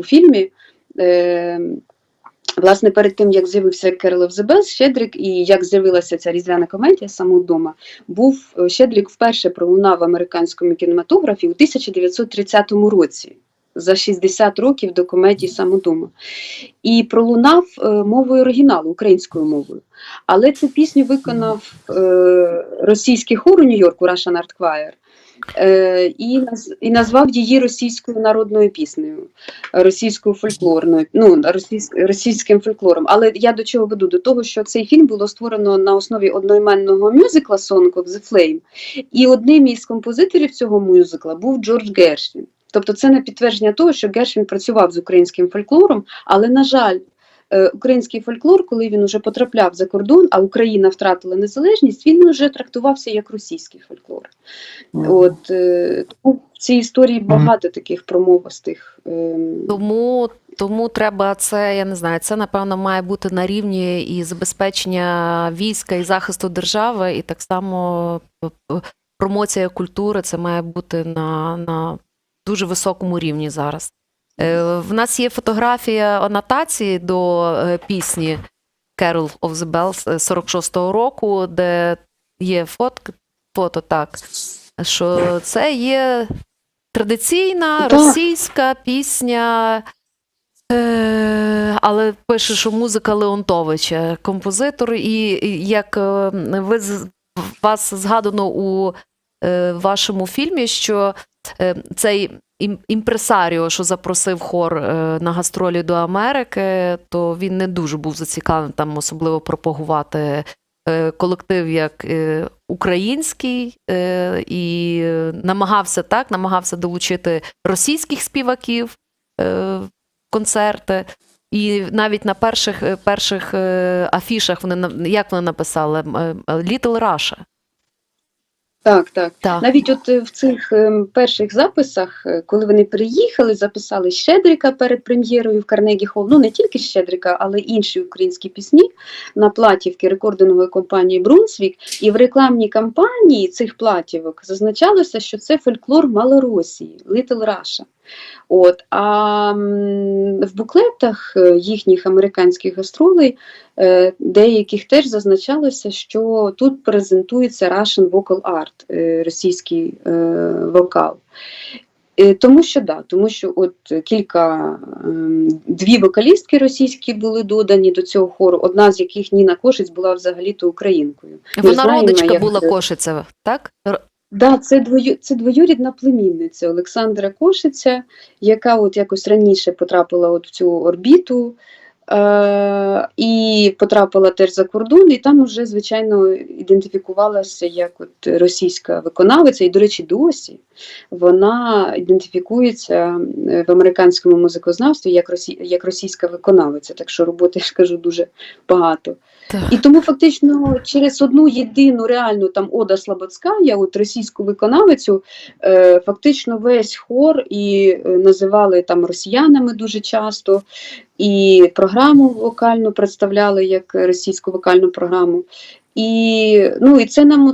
у фільмі. Е, Власне, перед тим як з'явився the Bells, Щедрик і як з'явилася ця різдвяна комедія саме вдома, був е, Щедрик вперше пролунав в американському кінематографі у 1930 році. За 60 років до комедії «Самодома». І пролунав е, мовою оригіналу, українською мовою. Але цю пісню виконав е, російський хор у Нью-Йорку Russian Art Choir. Е, і, і назвав її російською народною піснею, російською фольклорною, ну російсь, російським фольклором. Але я до чого веду? До того, що цей фільм було створено на основі одноіменного мюзикла Song of the Flame, і одним із композиторів цього мюзикла був Джордж Гершвін. Тобто це не підтвердження того, що Гершвін працював з українським фольклором, але на жаль. Е, Український фольклор, коли він уже потрапляв за кордон, а Україна втратила незалежність, він вже трактувався як російський фольклор. От е, тому в цій історії багато таких промовистих. ем, Тому, тому треба це, я не знаю, це напевно має бути на рівні і забезпечення війська і захисту держави, і так само п- промоція культури це має бути на, на дуже високому рівні зараз. Е, В нас є фотографія анотації до е, пісні Carol of the Bells е, 46-го року, де є фотк, фото так, що це є традиційна російська пісня. Е, але пише, що музика Леонтовича, композитор, і як е, ви вас згадано у е, вашому фільмі, що е, цей імпресаріо, що запросив хор е, на гастролі до Америки, то він не дуже був зацікавлений там особливо пропагувати е, колектив як е, український, е, і намагався так, намагався долучити російських співаків е, в концерти. І навіть на перших, е, перших е, афішах вони як вони написали е, Little Russia. Так, так. Так. Навіть от е, в цих ем, перших записах, е, коли вони приїхали, записали Щедрика перед прем'єрою в Карнегі Холл, ну не тільки Щедрика, але й інші українські пісні на платівки рекордингової компанії Брунсвік. І в рекламній кампанії цих платівок зазначалося, що це фольклор Малоросії, Little Russia. От, а в буклетах е, їхніх американських гастролей е, деяких теж зазначалося, що тут презентується Russian Vocal Art, е, російський вокал. Тому що да, тому що от кілька дві вокалістки російські були додані до цього хору, одна з яких Ніна Кошиць була взагалі-то українкою. Вона знаємо, родичка як була це- Кошицева, так? Да, це двою, це двоюрідна племінниця Олександра Кошиця, яка от якось раніше потрапила от в цю орбіту і потрапила теж за кордон, і там вже, звичайно, ідентифікувалася як от російська виконавиця, і, до речі, досі вона ідентифікується е, в американському музикознавстві як, росі, як російська виконавиця. Так що роботи, я ж кажу, дуже багато. Так. І тому фактично через одну єдину реальну там Ода Слободська, от російську виконавицю, е, фактично весь хор і е, називали там росіянами дуже часто, і програму вокальну представляли як російську вокальну програму. І, ну, і це нам